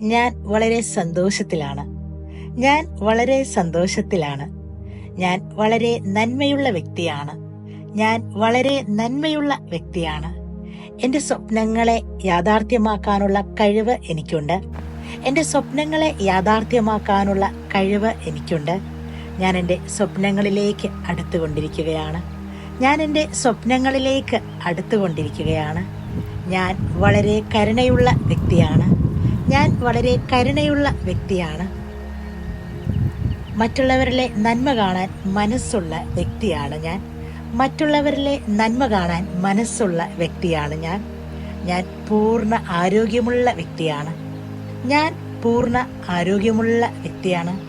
ഞാൻ വളരെ സന്തോഷത്തിലാണ്. ഞാൻ വളരെ സന്തോഷത്തിലാണ്. ഞാൻ വളരെ നന്മയുള്ള വ്യക്തിയാണ്. ഞാൻ വളരെ നന്മയുള്ള വ്യക്തിയാണ്. എന്റെ സ്വപ്നങ്ങളെ യാഥാർത്ഥ്യമാക്കാനുള്ള കഴിവ് എനിക്കുണ്ട്. എന്റെ സ്വപ്നങ്ങളെ യാഥാർത്ഥ്യമാക്കാനുള്ള കഴിവ് എനിക്കുണ്ട്. ഞാൻ എന്റെ സ്വപ്നങ്ങളിലേക്ക് അടുത്തുകൊണ്ടിരിക്കുകയാണ്. ഞാൻ എന്റെ സ്വപ്നങ്ങളിലേക്ക് അടുത്തുകൊണ്ടിരിക്കുകയാണ്. ഞാൻ വളരെ കരുണയുള്ള വ്യക്തിയാണ്. ഞാൻ വളരെ കരുണയുള്ള വ്യക്തിയാണ്. മറ്റുള്ളവരിലെ നന്മ കാണാൻ മനസ്സുള്ള വ്യക്തിയാണ് ഞാൻ. മറ്റുള്ളവരിലെ നന്മ കാണാൻ മനസ്സുള്ള വ്യക്തിയാണ് ഞാൻ. ഞാൻ പൂർണ ആരോഗ്യമുള്ള വ്യക്തിയാണ്. ഞാൻ പൂർണ ആരോഗ്യമുള്ള വ്യക്തിയാണ്.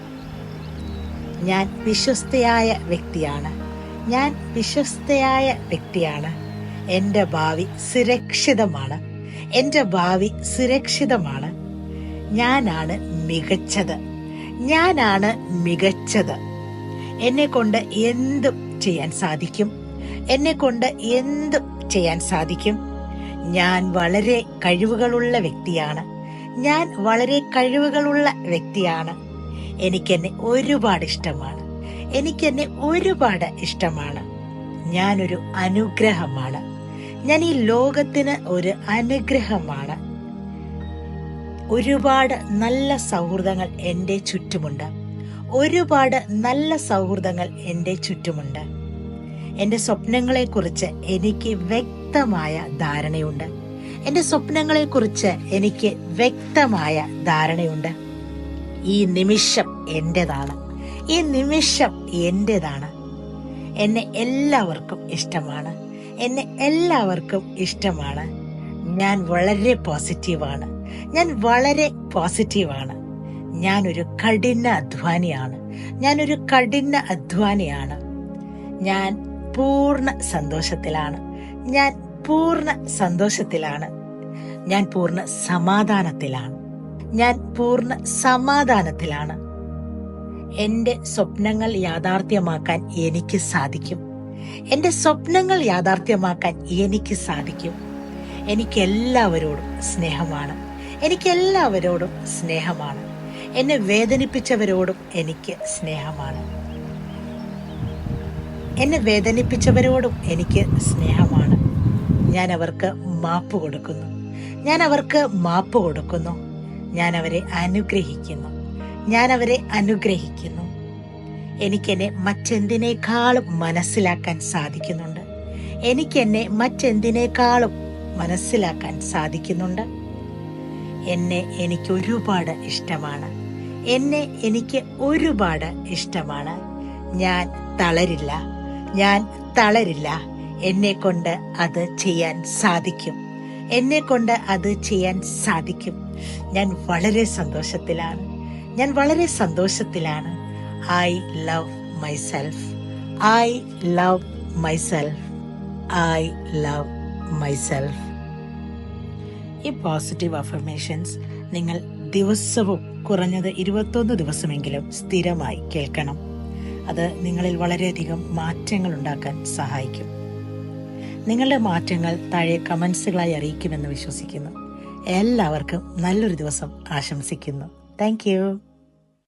ഞാൻ വിശ്വസ്തയായ വ്യക്തിയാണ്. ഞാൻ വിശ്വസ്തയായ വ്യക്തിയാണ്. എന്റെ ഭാവി സുരക്ഷിതമാണ്. എന്റെ ഭാവി സുരക്ഷിതമാണ്. ഞാനാണ് മികച്ചത്. ഞാനാണ് മികച്ചത്. എന്നെ കൊണ്ട് എന്തും ചെയ്യാൻ സാധിക്കും? എന്നെ കൊണ്ട് എന്തും ചെയ്യാൻ സാധിക്കും? ഞാൻ വളരെ കഴിവുകളുള്ള വ്യക്തിയാണ്. ഞാൻ വളരെ കഴിവുകളുള്ള വ്യക്തിയാണ്. എനിക്കെന്നെ ഒരുപാട് ഇഷ്ടമാണ്. എനിക്കെന്നെ ഒരുപാട് ഇഷ്ടമാണ്. ഞാനൊരു അനുഗ്രഹമാണ്. ഞാൻ ഈ ലോകത്തിന് ഒരു അനുഗ്രഹമാണ്. ഒരുപാട് നല്ല സൗഹൃദങ്ങൾ എന്റെ ചുറ്റുമുണ്ട്. ഒരുപാട് നല്ല സൗഹൃദങ്ങൾ എന്റെ ചുറ്റുമുണ്ട്. എന്റെ സ്വപ്നങ്ങളെക്കുറിച്ച് എനിക്ക് വ്യക്തമായ ധാരണയുണ്ട്. എന്റെ സ്വപ്നങ്ങളെക്കുറിച്ച് എനിക്ക് വ്യക്തമായ ധാരണയുണ്ട്. ഈ നിമിഷം എന്റെതാണ്. ഈ നിമിഷം എന്റെതാണ്. എന്നെ എല്ലാവർക്കും ഇഷ്ടമാണ്. എന്നെ എല്ലാവർക്കും ഇഷ്ടമാണ്. ഞാൻ വളരെ പോസിറ്റീവാണ്. ഞാൻ വളരെ പോസിറ്റീവാണ്. ഞാനൊരു കഠിന അധ്വാനിയാണ്. ഞാനൊരു കഠിന അധ്വാനിയാണ്. ഞാൻ പൂർണ സന്തോഷത്തിലാണ്. ഞാൻ പൂർണ സന്തോഷത്തിലാണ്. ഞാൻ പൂർണ സമാധാനത്തിലാണ്. ഞാൻ പൂർണ സമാധാനത്തിലാണ്. എന്റെ സ്വപ്നങ്ങൾ യാഥാർത്ഥ്യമാക്കാൻ എനിക്ക് സാധിക്കും. എന്റെ സ്വപ്നങ്ങൾ യാഥാർത്ഥ്യമാക്കാൻ എനിക്ക് സാധിക്കും. എനിക്ക് എല്ലാവരോടും സ്നേഹമാണ്. എനിക്ക് എല്ലാവരോടും സ്നേഹമാണ്. എന്നെ വേദനിപ്പിച്ചവരോടും എനിക്ക് സ്നേഹമാണ്. എന്നെ വേദനിപ്പിച്ചവരോടും എനിക്ക് സ്നേഹമാണ്. ഞാൻ അവർക്ക് മാപ്പ് കൊടുക്കുന്നു. ഞാൻ അവർക്ക് മാപ്പ് കൊടുക്കുന്നു. ഞാൻ അവരെ അനുഗ്രഹിക്കുന്നു. ഞാൻ അവരെ അനുഗ്രഹിക്കുന്നു. എനിക്കെന്നെ മറ്റെന്തിനേക്കാളും മനസ്സിലാക്കാൻ സാധിക്കുന്നുണ്ട്. എനിക്കെന്നെ മറ്റെന്തിനേക്കാളും മനസ്സിലാക്കാൻ സാധിക്കുന്നുണ്ട്. എന്നെ എനിക്ക് ഒരുപാട് ഇഷ്ടമാണ്. എന്നെ എനിക്ക് ഒരുപാട് ഇഷ്ടമാണ്. ഞാൻ തളരില്ല. ഞാൻ തളരില്ല. എന്നെ കൊണ്ട് അത് ചെയ്യാൻ സാധിക്കും. എന്നെ കൊണ്ട് അത് ചെയ്യാൻ സാധിക്കും. ഞാൻ വളരെ സന്തോഷത്തിലാണ്. ഞാൻ വളരെ സന്തോഷത്തിലാണ്. I love myself I love myself I love myself ഈ പോസിറ്റീവ് അഫർമേഷൻസ് നിങ്ങൾ ദിവസവും കുറഞ്ഞത് ഇരുപത്തൊന്ന് ദിവസമെങ്കിലും സ്ഥിരമായി കേൾക്കണം. അത് നിങ്ങളിൽ വളരെയധികം മാറ്റങ്ങൾ ഉണ്ടാക്കാൻ സഹായിക്കും. നിങ്ങളുടെ മാറ്റങ്ങൾ താഴെ കമൻസുകളായി അറിയിക്കുമെന്ന് വിശ്വസിക്കുന്നു. എല്ലാവർക്കും നല്ലൊരു ദിവസം ആശംസിക്കുന്നു. താങ്ക്